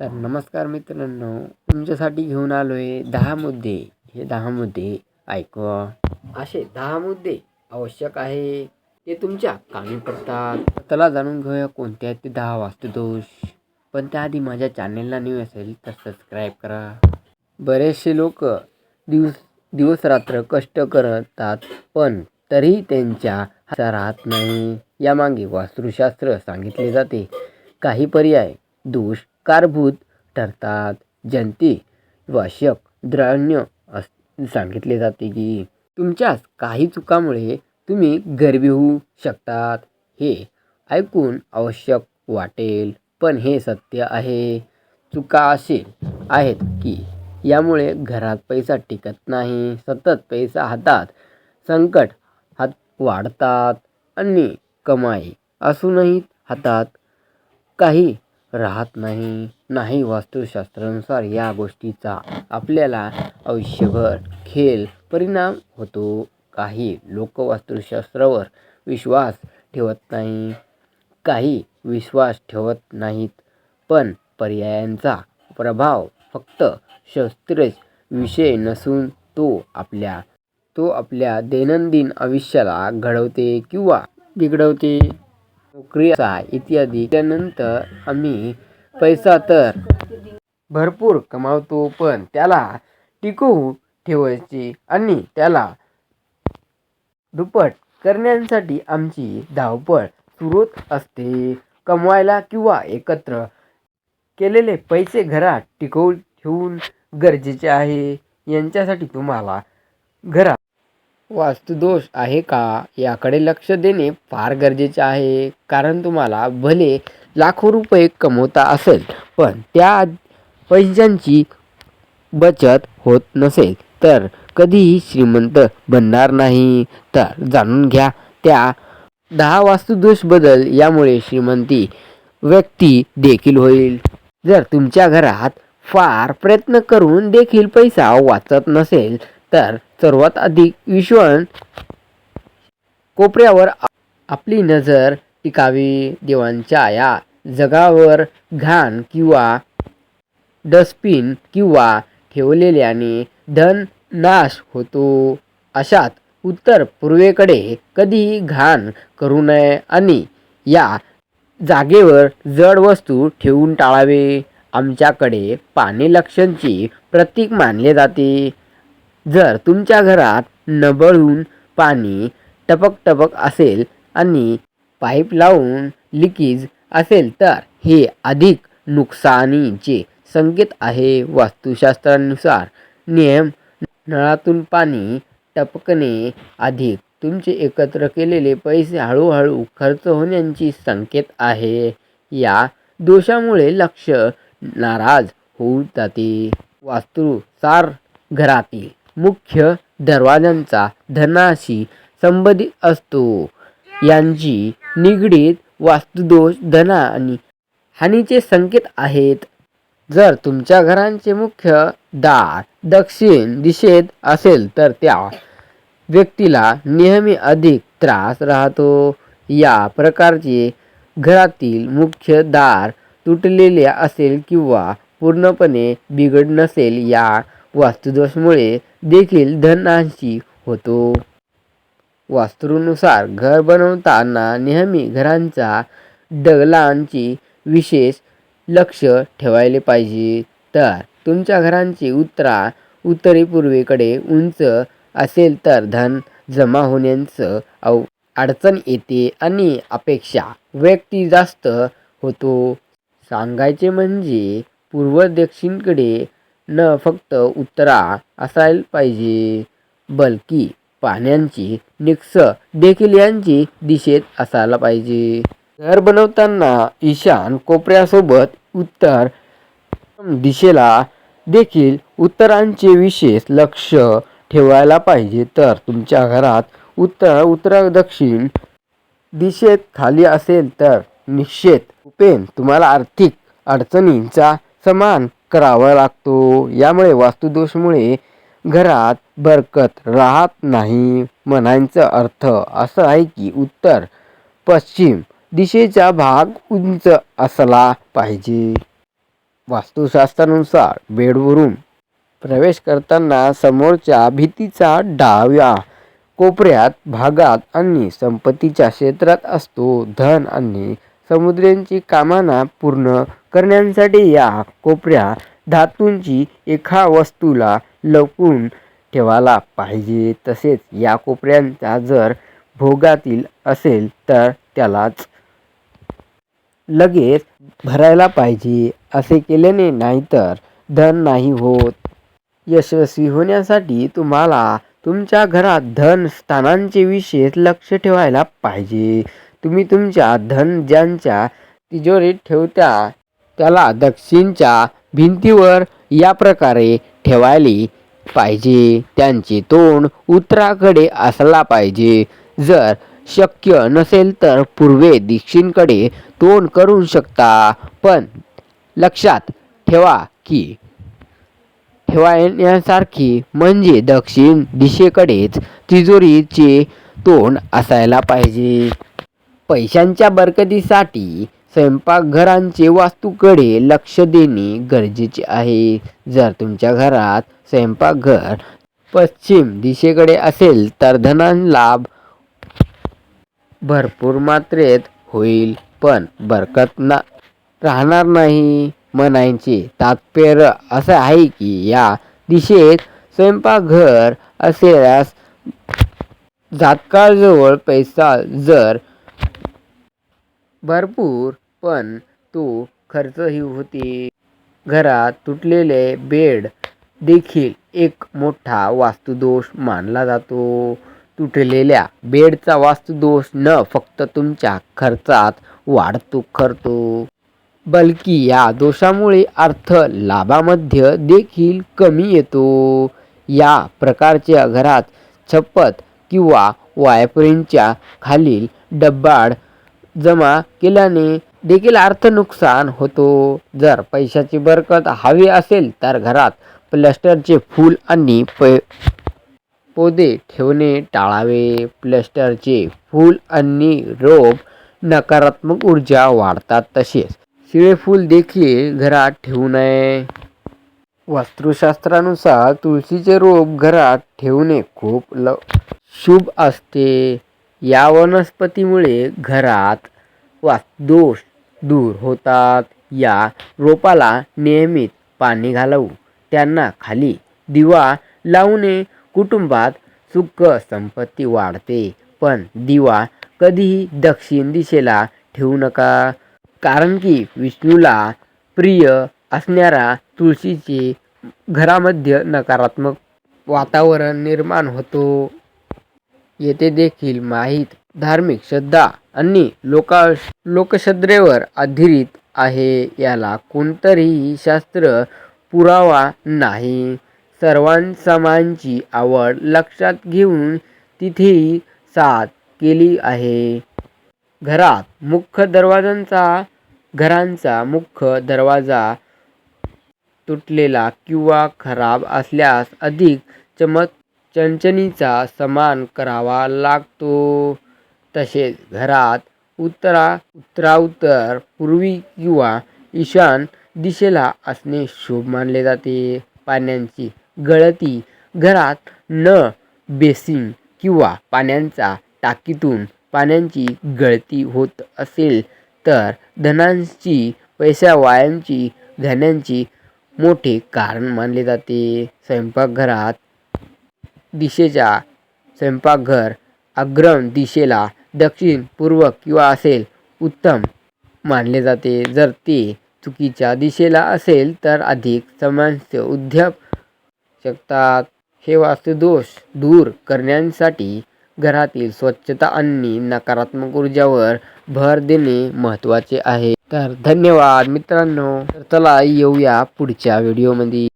तर नमस्कार मित्रांनो तुमच्यासाठी घेऊन आलो आहे दहा मुद्दे. हे दहा मुद्दे ऐकवा. असे दहा मुद्दे आवश्यक आहे. ते तुमच्या कामी पडतात. त्याला जाणून घेऊया कोणते आहेत ते दहा वास्तुदोष. पण त्याआधी माझ्या चॅनेलला न्यू असेल तर सबस्क्राईब करा. बरेचसे लोक दिवस दिवस रात्र कष्ट करतात पण तरीही त्यांच्या हातात राहत नाही. यामागे वास्तुशास्त्र सांगितले जाते. काही पर्याय दोष कारभूत ठरतात. जंती आवश्यक द्रण्य अस सांगितले जाते की तुमच्याच काही चुकामुळे तुम्ही गरबी होऊ शकतात. हे ऐकून आवश्यक वाटेल पण हे सत्य आहे. चुका असे आहेत की यामुळे घरात पैसा टिकत नाही सतत पैसा हातात संकट हात वाढतात आणि कमाई असूनही हातात काही राहत नाही. नाही वास्तुशास्त्रानुसार या गोष्टीचा आपल्याला आयुष्यभर खेळ परिणाम होतो. काही लोक वास्तुशास्त्रावर विश्वास ठेवत नाही. काही विश्वास ठेवत नाहीत. पण पर्यायांचा प्रभाव फक्त शास्त्रच विषय नसून तो आपल्या तो आपल्या दैनंदिन आयुष्याला घडवते किंवा बिघडवते. नोकरीचा इत्यादी. त्यानंतर आम्ही पैसा तर भरपूर कमावतो पण त्याला टिकवून ठेवायची आणि त्याला दुप्पट करण्यासाठी आमची धावपळ सुरूच असते. कमवायला किंवा एकत्र केलेले पैसे घरात टिकवून ठेवून गरजेचे आहे. यांच्यासाठी तुम्हाला घरात वास्तुदोष आहे का याकडे लक्ष देणे फार गरजेचे आहे. कारण तुम्हाला भले लाखो रुपये कमवता असेल पण त्या पैशांची बचत होत नसेल तर कधीही श्रीमंत बनणार नाही. तर जाणून घ्या त्या दहा वास्तुदोष बदल यामुळे श्रीमंती व्यक्ती देखील होईल. जर तुमच्या घरात फार प्रयत्न करून देखील पैसा वाचत नसेल तर सर्वात अधिक विश्वन कोपऱ्यावर आपली नजर टिकावी. देवांच्या या जगावर घाण किंवा डस्टबिन किंवा ठेवलेल्याने धन नाश होतो. अशात उत्तर पूर्वेकडे कधीही घाण करू नये आणि या जागेवर जड वस्तू ठेवून टाळावे. आमच्याकडे पाणी लक्षणची प्रतीक मानले जाते. जर तुमच्या घरात नबळून पाणी टपक टपक असेल आणि पाईप लावून लिकेज असेल तर हे अधिक नुकसानीचे संकेत आहे. वास्तुशास्त्रानुसार नियम नळातून पाणी टपकणे अधिक तुमचे एकत्र केलेले पैसे हळूहळू खर्च होण्याची संकेत आहे. या दोषामुळे लक्ष नाराज होऊन जाते. वास्तुसार घरातील मुख्य दरवाजांचा धनाशी संबंधित असतो. यांची निगडीत वास्तुदोष धना आणि हानीचे संकेत आहेत. जर तुमच्या घरांचे मुख्य दार दक्षिण दिशेत असेल तर त्या व्यक्तीला नेहमी अधिक त्रास राहतो. या प्रकारचे घरातील मुख्य दार तुटलेले असेल किंवा पूर्णपणे बिघड नसेल या वास्तुदोषमुळे देखील धननाशी होतो. वास्तूनुसार घर बनवताना नेहमी घरांच्या डगलांची विशेष लक्ष ठेवायला पाहिजे. तर तुमच्या घरांची उत्तरा उत्तरी पूर्वेकडे उंच असेल तर धन जमा होण्याचं अव अडचण येते आणि अपेक्षा व्यक्ती जास्त होतो. सांगायचे म्हणजे पूर्व दक्षिणकडे न फक्त उत्तरा असायला पाहिजे बल्कि पाण्याची निकस देखील यांची दिशेत असायला पाहिजे. घर बनवताना ईशान कोपऱ्यासोबत उत्तर दिशेला देखील उत्तरांचे विशेष लक्ष ठेवायला पाहिजे. तर तुमच्या घरात उत्तर उत्तर दक्षिण दिशेत खाली असेल तर निश्चित उपेन तुम्हाला आर्थिक अडचणींचा समान करावा लागतो. यामुळे वास्तुदोषमुळे घरात बरकत राहत नाही म्हणायचा अर्थ असा आहे की उत्तर पश्चिम दिशेचा भाग उंच असला पाहिजे. वास्तुशास्त्रानुसार बेडवरून प्रवेश करताना समोरच्या भीतीचा डाव्या कोपऱ्यात भागात आणि संपत्तीच्या क्षेत्रात असतो. धन आणि समुद्रांची कामना पूर्ण करण्यासाठी या कोपऱ्या धातूंची एका वस्तूला लपवून ठेवायला पाहिजे. तसेच या कोपऱ्यांचा जर भोगातील असेल तर त्यालाच लगेच भरायला पाहिजे असे केल्याने नाहीतर धन नाही होत. यशस्वी होण्यासाठी तुम्हाला तुमच्या घरात धन स्थानांचे विशेष लक्ष ठेवायला पाहिजे. तुम्ही तुमच्या धन ज्यांच्या तिजोरीत ठेवता त्याला दक्षिणच्या भिंतीवर या प्रकारे ठेवायला पाहिजे. त्यांचे तोंड उत्तराकडे असला पाहिजे. जर शक्य नसेल तर पूर्वे दक्षिणकडे तोंड करू शकता. पण लक्षात ठेवा की ठेवण्यासारखी म्हणजे दक्षिण दिशेकडेच तिजोरीचे तोंड असायला पाहिजे. पैशांच्या बरकतीसाठी स्वयंपाकघरांचे वास्तूकडे लक्ष देणे गरजेचे आहे. जर तुमच्या घरात स्वयंपाकघर पश्चिम दिशेकडे असेल तर धनलाभ भरपूर मात्रेत होईल पण बरकत ना राहणार नाही. म्हणायचे तात्पर्य असं आहे की या दिशेत स्वयंपाकघर असल्यास जातकाळजवळ पैसा जर भरपूर पण तो खर्चही होते. घरात तुटलेले बेड देखील एक मोठा वास्तुदोष मानला जातो. तुटलेल्या बेडचा वास्तुदोष न फक्त तुमच्या खर्चात वाढतो करतो बल्कि या दोषामुळे अर्थ लाभामध्ये देखील कमी येतो. या प्रकारच्या घरात छप्पत किंवा वायपरींच्या खालील डब्बाड जमा केल्याने देखील अर्थ नुकसान होतो. जर पैशाची बरकत हवी असेल तर घरात प्लॅस्टरचे फूल आणि प पौधे ठेवणे टाळावे. प्लॅस्टरचे फूल आणि रोप नकारात्मक ऊर्जा वाढतात तसेच शिळे फूल देखील घरात ठेवू नये. वास्तुशास्त्रानुसार तुळशीचे रोप घरात ठेवणे खूप ल शुभ असते. या वनस्पतीमुळे घरात वास्तुदोष दूर होतात. या रोपाला नियमित पाणी घालू त्यांना खाली दिवा लावणे कुटुंबात सुख संपत्ती वाढते. पण दिवा कधीही दक्षिण दिशेला ठेवू नका. कारण की विष्णूला प्रिय असणाऱ्या तुळशीचे घरामध्ये नकारात्मक वातावरण निर्माण होतो. येथे देखील माहीत धार्मिक श्रद्धा आणि लोका लोकश्रद्धेवर आधारित आहे. याला कोणतंही शास्त्र पुरावा नाही. सर्वांसमांची आवड लक्षात घेऊन तिथेही साथ केली आहे. घरात मुख्य दरवाजांचा घरांचा मुख्य दरवाजा तुटलेला किंवा खराब असल्यास अधिक चमक चणचणीचा समान करावा लागतो. तसेच घरात उत्तरा उत्तराउत्तर पूर्वी किंवा ईशान दिशेला असणे शुभ मानले जाते. पाण्याची गळती घरात न बेसिन किंवा पाण्याचा टाकीतून पाण्याची गळती होत असेल तर धनांची पैसा वायांची जाण्याची मोठे कारण मानले जाते. स्वयंपाकघरात दिशेच्या स्वयंपाकघर अग्रम दिशेला दक्षिण पूर्व किंवा असेल उत्तम मानले जाते. जर ते चुकीच्या दिशेला असेल तर अधिक समस्या उद्भव शकतात. हे वास्तुदोष दूर करण्यासाठी घरातील स्वच्छता आणि नकारात्मक ऊर्जावर भर देणे महत्त्वाचे आहे. तर धन्यवाद मित्रांनो. तर चला येऊया पुढच्या व्हिडिओमध्ये.